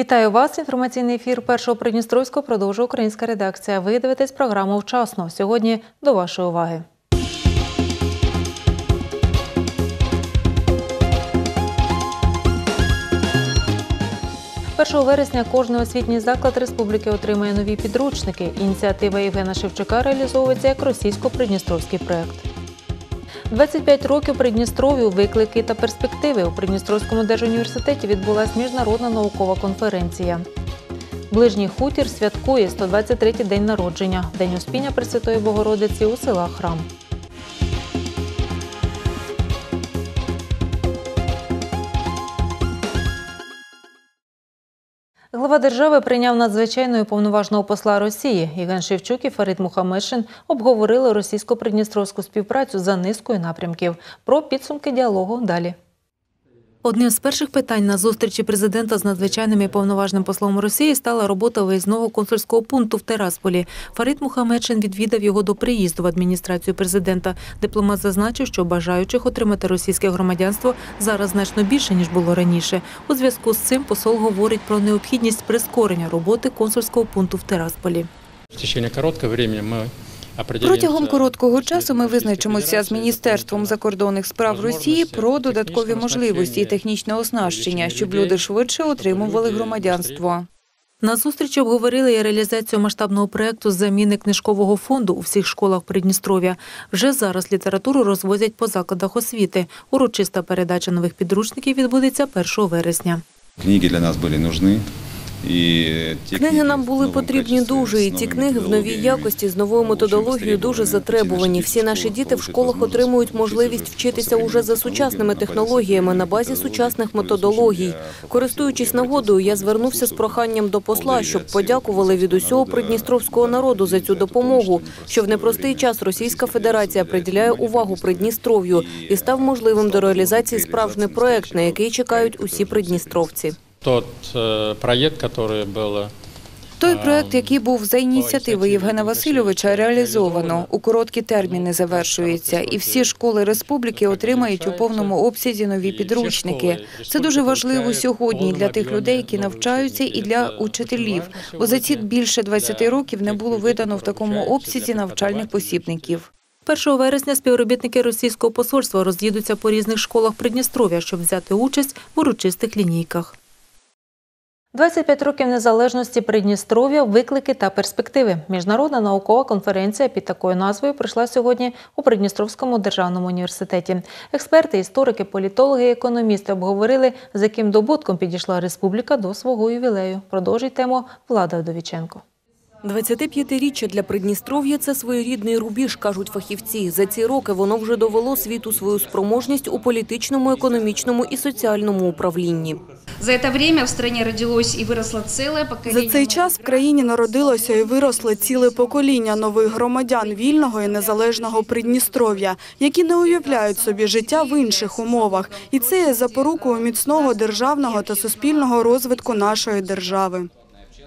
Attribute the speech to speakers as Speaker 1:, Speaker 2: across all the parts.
Speaker 1: Вітаю вас. Інформаційний ефір першого Придністровського продовжує українська редакція. Ви дивитесь програму вчасно. Сьогодні до вашої уваги. 1 вересня кожний освітній заклад республіки отримає нові підручники. Ініціатива Євгена Шевчука реалізовується як російсько-придністровський проект. 25 років Придністров'ю виклики та перспективи. У Придністровському держуніверситеті відбулася міжнародна наукова конференція. Ближній хутір святкує 123-й день народження, День Успіння Пресвятої Богородиці у села Храм. Глава держави прийняв надзвичайного і повноважного посла Росії. Євген Шевчук і Фарид Мухамешин обговорили російсько-придністровську співпрацю за низкою напрямків. Про підсумки діалогу далі. Одним з перших питань на зустрічі президента з надзвичайним і повноважним послом Росії стала робота виїзного консульського пункту в Терасполі. Фарид Мухамедшин відвідав його до приїзду в адміністрацію президента. Дипломат зазначив, що бажаючих отримати російське громадянство зараз значно більше ніж було раніше. У зв'язку з цим посол говорить про необхідність прискорення роботи консульського пункту в Терасполі.
Speaker 2: В течение короткого времени мы
Speaker 3: Протягом короткого часу ми визначимося з міністерством закордонних справ Росії про додаткові можливості і технічне оснащення, щоб люди швидше отримували громадянство.
Speaker 1: На зустрічі обговорили і реалізацію масштабного проекту з заміни книжкового фонду у всіх школах Придністров'я. Вже зараз літературу розвозять по закладах освіти. Урочиста передача нових підручників відбудеться 1 вересня.
Speaker 4: Книги для нас були нужны. І ті
Speaker 3: Книги нам були потрібні дуже, і ці книги в новій якості з новою методологією дуже затребувані. Всі наші діти в школах отримують можливість вчитися уже за сучасними технологіями на базі сучасних методологій. Користуючись нагодою, я звернувся з проханням до посла, щоб подякували від усього придністровського народу за цю допомогу. Що в непростий час Російська Федерація приділяє увагу Придністров'ю і став можливим до реалізації справжній проект, на який чекають усі придністровці.
Speaker 2: Тот э, проект, который был
Speaker 3: Той проект, який був за ініціативи Євгена Васильовича, реалізовано у короткі терміни завершується, і всі школи республіки отримають у повному обсязі нові підручники. Це дуже важливо сьогодні для тих людей, які навчаються, і для учителів. Бо за ці більше 20 років не було видано в такому обсязі навчальних посібників.
Speaker 1: 1 вересня співробітники російського посольства роз'їдуться по різних школах Придністров'я, щоб взяти участь в урочистих лінійках. 25 років незалежності Придністров'я, виклики та перспективи. Міжнародна наукова конференція під такою назвою пройшла сьогодні у Придністровському державному університеті. Експерти, історики, політологи економісти обговорили, з яким добутком підійшла республіка до свого ювілею. Продовжить тему Влада Вдовіченко.
Speaker 3: 25-річчя для Придністров'я – це своєрідний рубіж, кажуть фахівці. За ці роки воно вже довело світу свою спроможність у політичному, економічному і соціальному управлінні.
Speaker 5: За це время в стране родилось и выросло целое поколение.
Speaker 6: За цей час в країні народилося і виросло ціле покоління нових громадян вільного і незалежного Придністров'я, які не уявляють собі життя в інших умовах. І це є запорукою міцного державного та суспільного розвитку нашої держави.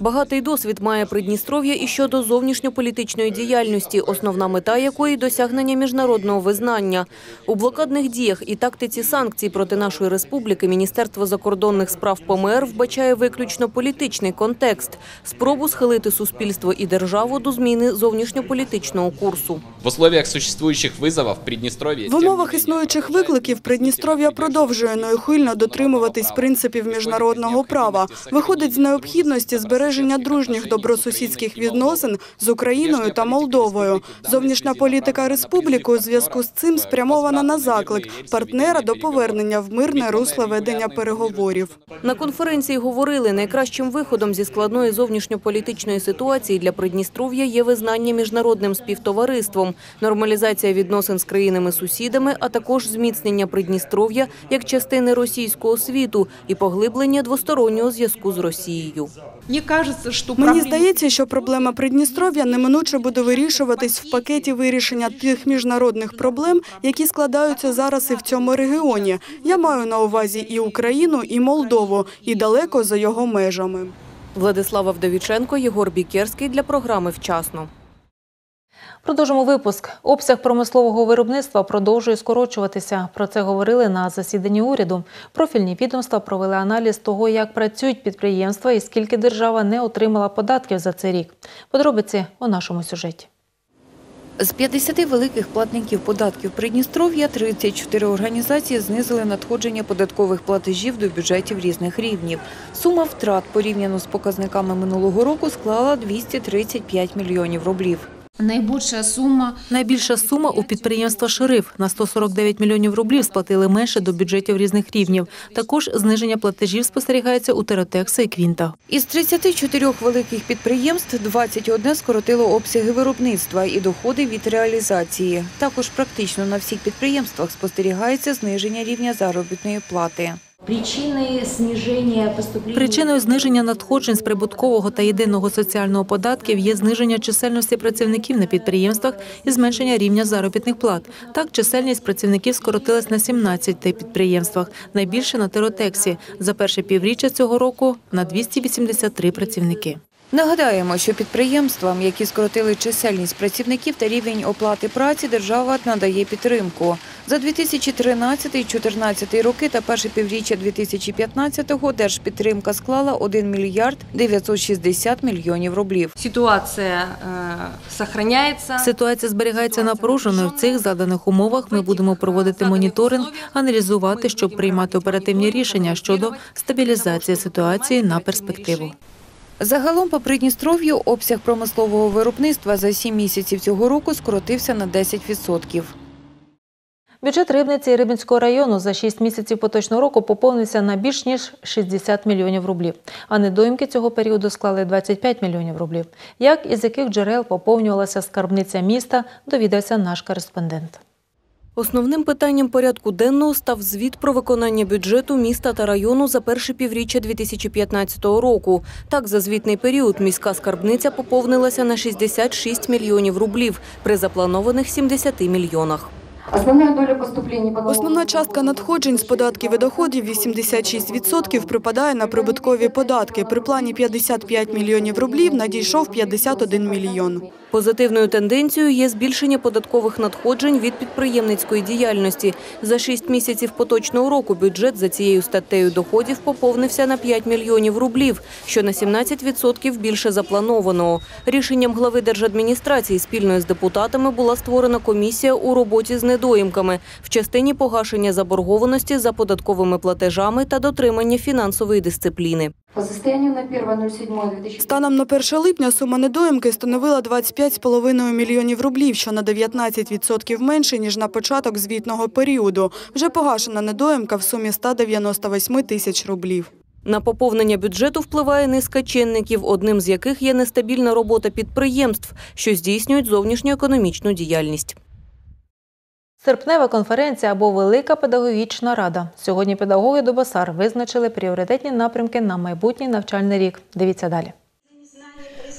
Speaker 3: Багатий досвід має Придністров'я і щодо зовнішньополітичної діяльності, основна мета якої – досягнення міжнародного визнання. У блокадних діях і тактиці санкцій проти нашої республіки Міністерство закордонних справ ПМР вбачає виключно політичний контекст – спробу схилити суспільство і державу до зміни зовнішньополітичного курсу.
Speaker 7: В условиях существующих вызовов Приднестровье...
Speaker 6: В умовах існуючих викликів Придністров'я продовжує неухильно дотримуватись принципів міжнародного права. Виходить з необхідності збереження дружніх добросусідських відносин з Україною та Молдовою. Зовнішня політика республіки у зв'язку з цим спрямована на заклик партнера до повернення в мирне русло ведення переговорів.
Speaker 3: На конференції говорили, найкращим виходом зі складної зовнішньополітичної ситуації для Придністров'я є визнання міжнародним співтовариством, нормалізація відносин з країнами-сусідами, а також зміцнення Придністров'я як частини російського світу і поглиблення двостороннього зв'язку з Росією.
Speaker 5: Мне кажется, что
Speaker 6: Мені здається, що проблема Придністров'я неминуче буде вирішуватись в пакеті вирішення тих міжнародних проблем, які складаються зараз і в цьому регіоні. Я маю на увазі і Україну, і Молдову, і далеко за його межами.
Speaker 3: Владислава Вдовіченко, Єгор Бікерський для програми «Вчасно».
Speaker 1: Продовжимо випуск. Обсяг промислового виробництва продовжує скорочуватися. Про це говорили на засіданні уряду. Профільні відомства провели аналіз того, як працюють підприємства і скільки держава не отримала податків за цей рік. Подробиці у нашому сюжеті.
Speaker 8: З 50 великих платників податків Придністров'я 34 організації знизили надходження податкових платежів до бюджетів різних рівнів. Сума втрат порівняно з показниками минулого року склала 235 мільйонів рублів.
Speaker 9: Найбільша сума
Speaker 1: Найбільша сума у підприємства «Шериф» на 149 мільйонів рублів сплатили менше до бюджетів різних рівнів. Також зниження платежів спостерігається у Теротекса і Квінта.
Speaker 8: Із 34 великих підприємств 21 скоротило обсяги виробництва і доходи від реалізації. Також практично на всіх підприємствах спостерігається зниження рівня заробітної плати.
Speaker 1: Причиною зниження надходжень з прибуткового та єдиного соціального податків є зниження чисельності працівників на підприємствах і зменшення рівня заробітних плат. Так, чисельність працівників скоротилась на 17 підприємствах, найбільше на Теротексі. За перше півріччя цього року на 283 працівники.
Speaker 8: Нагадаємо, що підприємствам, які скоротили чисельність працівників та рівень оплати праці, держава надає підтримку. За 2013-2014 роки та перше півріччя 2015-го держпідтримка склала 1 мільярд 960 мільйонів рублів.
Speaker 10: Ситуація е, сохраняється.
Speaker 1: Ситуація зберігається напруженою. В цих заданих умовах ми будемо проводити моніторинг, аналізувати, щоб приймати оперативні рішення щодо стабілізації ситуації на перспективу.
Speaker 8: Загалом по Придністров'ю обсяг промислового виробництва за 7 місяців цього року скоротився на 10%.
Speaker 1: Бюджет Рибниці і Рибницького району за 6 місяців поточного року поповнився на більш ніж 60 мільйонів рублів, а недоїмки цього періоду склали 25 мільйонів рублів. Як і з яких джерел поповнювалася скарбниця міста, довідався наш кореспондент.
Speaker 3: Основним питанням порядку денного став звіт про виконання бюджету міста та району за перше півріччя 2015 року. Так, за звітний період міська скарбниця поповнилася на 66 мільйонів рублів при запланованих 70 мільйонах.
Speaker 6: Основна частка надходжень з податків і доходів 86% припадає на прибуткові податки. При плані 55 мільйонів рублів надійшов 51 мільйон.
Speaker 3: Позитивною тенденцією є збільшення податкових надходжень від підприємницької діяльності. За шість місяців поточного року бюджет за цією статтею доходів поповнився на 5 мільйонів рублів, що на 17% більше запланованого. Рішенням глави держадміністрації спільно з депутатами була створена комісія у роботі з недоїмками в частині погашення заборгованості за податковими платежами та дотримання фінансової дисципліни.
Speaker 9: По состоянию на 1.07.2015
Speaker 6: Станом на 1 липня сума недоїмки становила 25,5 мільйонів рублів, що на 19% менше, ніж на початок звітного періоду. Вже погашена недоїмка в сумі 198 тисяч рублів.
Speaker 3: На поповнення бюджету впливає низка чинників, одним з яких є нестабільна робота підприємств, що здійснюють зовнішньоекономічну діяльність.
Speaker 1: Серпнева конференція або Велика педагогічна рада. Сьогодні педагоги Дубасар визначили пріоритетні напрямки на майбутній навчальний рік. Дивіться далі.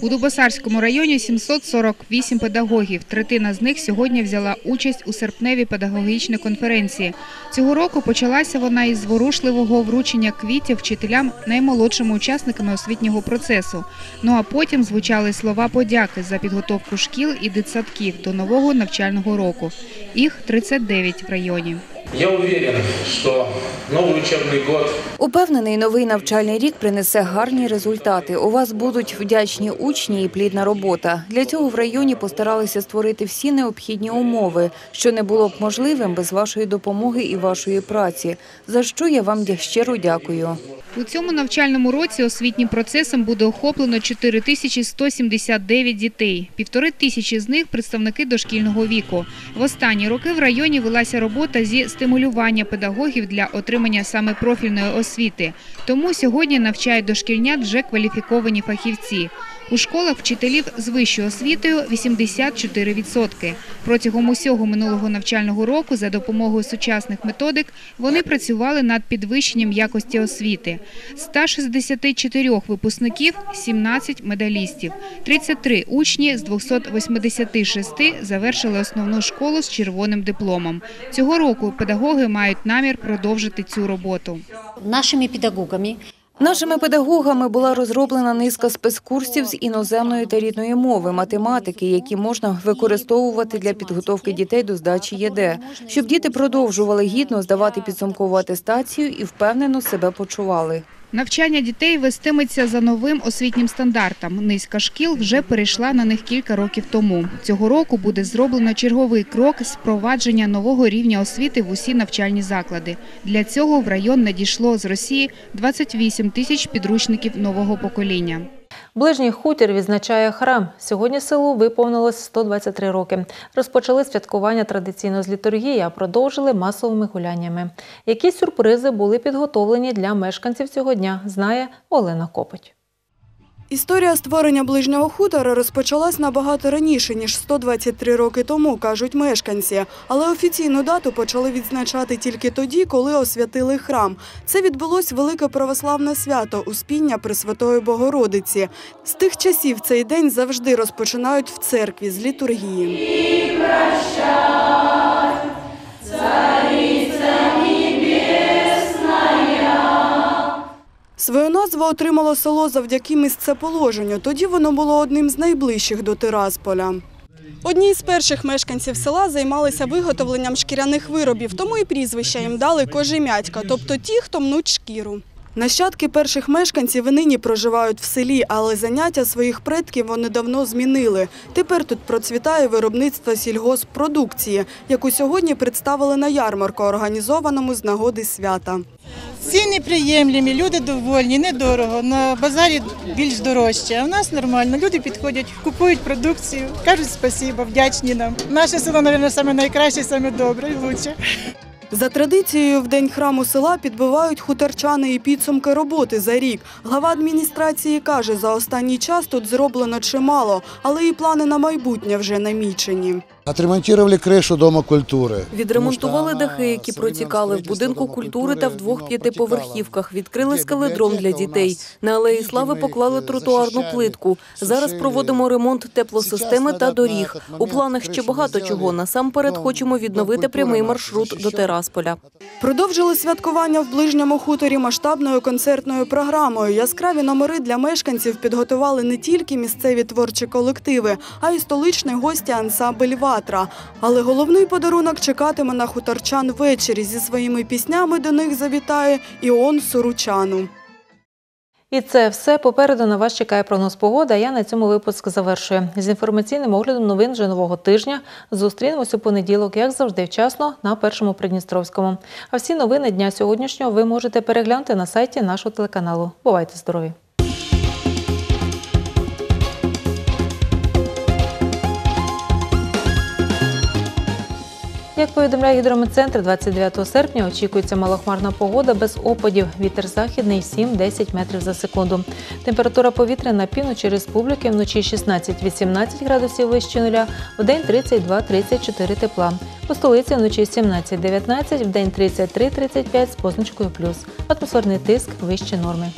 Speaker 11: У Дубосарському районі 748 педагогів. Третина з них сьогодні взяла участь у серпневій педагогічній конференції. Цього року почалася вона із зворушливого вручення квітів вчителям наймолодшими учасниками освітнього процесу. Ну а потім звучали слова подяки за підготовку шкіл і дитсадків до нового навчального року. Їх 39 в районі.
Speaker 12: Я уверен, что новый учебный год
Speaker 8: Упевнений, новий навчальний рік принесе гарні результати. У вас будуть вдячні учні і плідна робота. Для цього в районі постаралися створити всі необхідні умови, що не було б можливим без вашої допомоги і вашої праці. За що я вам щиро дякую.
Speaker 11: У цьому навчальному році освітнім процесом буде охоплено 4179 дітей. Півтори тисячі з них – представники дошкільного віку. В останні роки в районі велася робота зі стимулювання педагогів для отримання саме профільної освіти. Тому сьогодні навчають дошкільнят вже кваліфіковані фахівці. У школах вчителів з вищою освітою 84%. Протягом усього минулого навчального року за допомогою сучасних методик вони працювали над підвищенням якості освіти. З 164 випускників – 17 медалістів. 33 учні з 286 завершили основну школу з червоним дипломом. Цього року педагоги мають намір продовжити цю роботу.
Speaker 13: Нашими педагогами
Speaker 8: Нашими педагогами була розроблена низка спецкурсів з іноземної та рідної мови, математики, які можна використовувати для підготовки дітей до здачі ЄД, щоб діти продовжували гідно здавати підсумкову атестацію і впевнено себе почували.
Speaker 11: Навчання дітей вестиметься за новим освітнім стандартом. Низка шкіл вже перейшла на них кілька років тому. Цього року буде зроблено черговий крок з впровадження нового рівня освіти в усі навчальні заклади. Для цього в район надійшло з Росії 28 тисяч підручників нового покоління.
Speaker 1: Ближній хутір відзначає храм. Сьогодні селу виповнилось 123 роки. Розпочали святкування традиційно з літургії, а продовжили масовими гуляннями. Які сюрпризи були підготовлені для мешканців цього дня, знає Олена Копоть.
Speaker 6: Історія створення ближнього хутора розпочалась набагато раніше, ніж 123 роки тому, кажуть мешканці. Але офіційну дату почали відзначати тільки тоді, коли освятили храм. Це відбулось велике православне свято Успіння Пресвятої Богородиці. З тих часів цей день завжди розпочинають в церкві з літургії. Свою назву отримало село завдяки місцеположенню. Тоді воно було одним з найближчих до Тирасполя. Одні з перших мешканців села займалися виготовленням шкіряних виробів, тому і прізвища їм дали кожем'ятька, тобто ті, хто мнуть шкіру. Нащадки перших мешканців нині проживають в селі, але заняття своїх предків вони давно змінили. Тепер тут процвітає виробництво сільгоспродукції, яку сьогодні представили на ярмарку, організованому з нагоди свята.
Speaker 13: Ціни приємлемі, люди довольні, недорого. На базарі більш дорожче. А в нас нормально. Люди підходять, купують продукцію, кажуть спасибо, вдячні нам. Наше село, мабуть, найкраще, і лучше.
Speaker 6: За традицією, в день храму села підбивають хуторчани і підсумки роботи за рік. Глава адміністрації каже, за останній час тут зроблено чимало, але і плани на майбутнє вже намічені.
Speaker 14: Отремонтировали кришу Дома культури.
Speaker 3: Відремонтували дахи, які протікали в будинку культури та в двох п'ятиповерхівках. Відкрили скеледром для дітей. На алеї слави поклали тротуарну плитку. Зараз проводимо ремонт теплосистеми та доріг. У планах ще багато чого. Насамперед хочемо відновити прямий маршрут до Терасполя.
Speaker 6: Продовжили святкування в ближньому хуторі масштабною концертною програмою. Яскраві номери для мешканців підготували не тільки місцеві творчі колективи, а й столичний гості ансамбль Ватра. Але головний подарунок чекатиме на хуторчан ввечері. Зі своїми піснями до них завітає Іон Суручану.
Speaker 1: І це все. Попереду на вас чекає прогноз погоди. а Я на цьому випуск завершую. З інформаційним оглядом новин вже нового тижня. Зустрінемось у понеділок, як завжди, вчасно на першому Придністровському. А всі новини дня сьогоднішнього ви можете переглянути на сайті нашого телеканалу. Бувайте здорові! Як повідомляє гідрометцентр, 29 серпня очікується малохмарна погода без опадів. Вітер західний 7-10 метрів за секунду. Температура повітря на півночі республіки вночі 16-18 градусів вище нуля, в день 32-34 тепла. У столиці вночі 17-19, в день 33-35 з позначкою плюс. Атмосферний тиск вище норми.